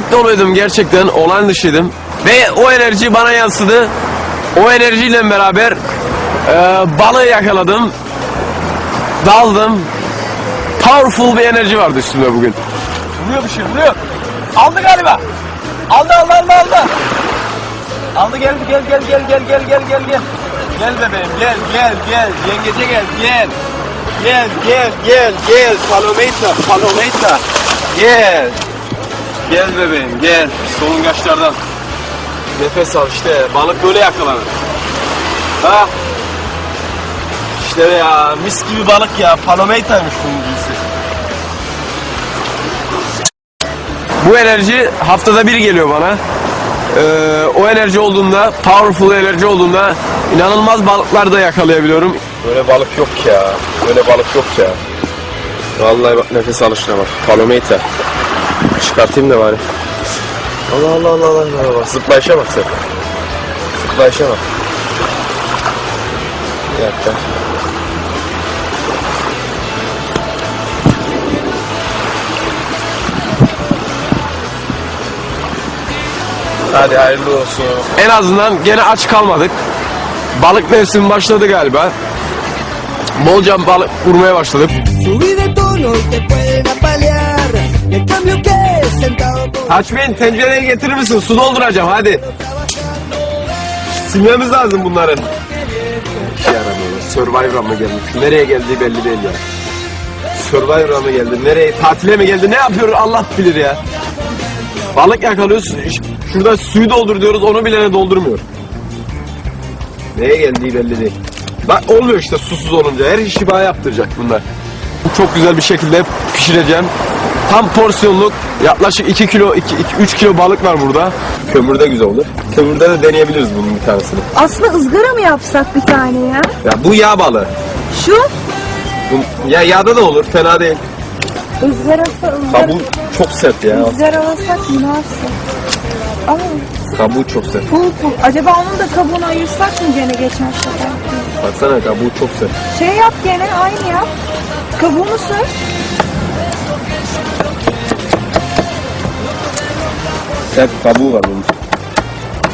enerjik doluydum gerçekten. Olan dışıydım. Ve o enerji bana yansıdı. O enerjiyle beraber e, balığı yakaladım. Daldım. Powerful bir enerji vardı üstümde bugün. Vuruyor bir şey vuruyor. Aldı galiba. Aldı aldı aldı aldı. Aldı gel gel gel gel gel gel gel gel gel. Gel bebeğim gel gel gel. Yengece gel gel. Gel gel gel gel. Palometa palometa. Gel. Gel bebeğim gel. Solungaçlardan. Nefes al işte. Balık böyle yakalanır. Ha? İşte ya mis gibi balık ya. Palometaymış bunun cinsi. Bu enerji haftada bir geliyor bana. Ee, o enerji olduğunda, powerful enerji olduğunda inanılmaz balıklar da yakalayabiliyorum. Böyle balık yok ya. Böyle balık yok ya. Vallahi bak nefes alışına bak. Palometa. Çıkartayım da bari. Allah Allah Allah Allah Allah. bak. Zıplayışa bak sen. Zıplayışa bak. Bir dakika. Hadi hayırlı olsun. En azından gene aç kalmadık. Balık mevsimi başladı galiba. Bolca balık vurmaya başladık. Haçmin tencereyi getirir misin? Su dolduracağım hadi. Silmemiz lazım bunların. İşe yaramıyorlar. Survivor'a mı gelmiş? Nereye geldiği belli değil ya. Survivor'a mı geldi? Nereye? Tatile mi geldi? Ne yapıyor Allah bilir ya. Balık yakalıyoruz. Şurada suyu doldur diyoruz. Onu bile doldurmuyor. Neye geldiği belli değil. Bak olmuyor işte susuz olunca. Her işi bana yaptıracak bunlar. Çok güzel bir şekilde pişireceğim. Tam porsiyonluk yaklaşık 2 kilo 2, 3 kilo balık var burada. Kömürde güzel olur. Kömürde de deneyebiliriz bunun bir tanesini. Aslında ızgara mı yapsak bir tane ya? Ya bu yağ balığı. Şu Bu, ya yağda da olur fena değil. ızgarası ızgara. Kabuğu çok sert ya. Izgaralasak mı nasıl? Aa, Kabuğu çok sert. pul pul. Acaba onun da kabuğunu ayırsak mı gene geçen sefer? Baksana kabuğu çok sert. Şey yap gene aynı yap. Kabuğunu sür. Sert kabuğu var bunun.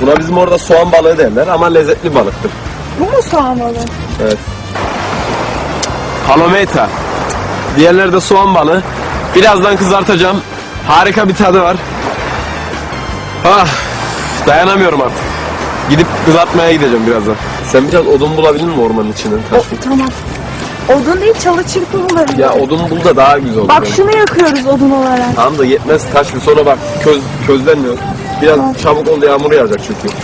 Buna bizim orada soğan balığı derler ama lezzetli balıktır. Bu mu soğan balığı? Evet. Palometa. Diğerleri de soğan balığı. Birazdan kızartacağım. Harika bir tadı var. Ah, dayanamıyorum artık. Gidip kızartmaya gideceğim birazdan. Sen biraz odun bulabilir misin ormanın içinden? O, tamam. Odun değil çalı çırpı bularım. Ya odun bul da daha güzel olur. Bak şunu yakıyoruz odun olarak. Tamam da yetmez taş bir sonra bak köz, közlenmiyor. Biraz çabuk ol yağmur yağacak çünkü.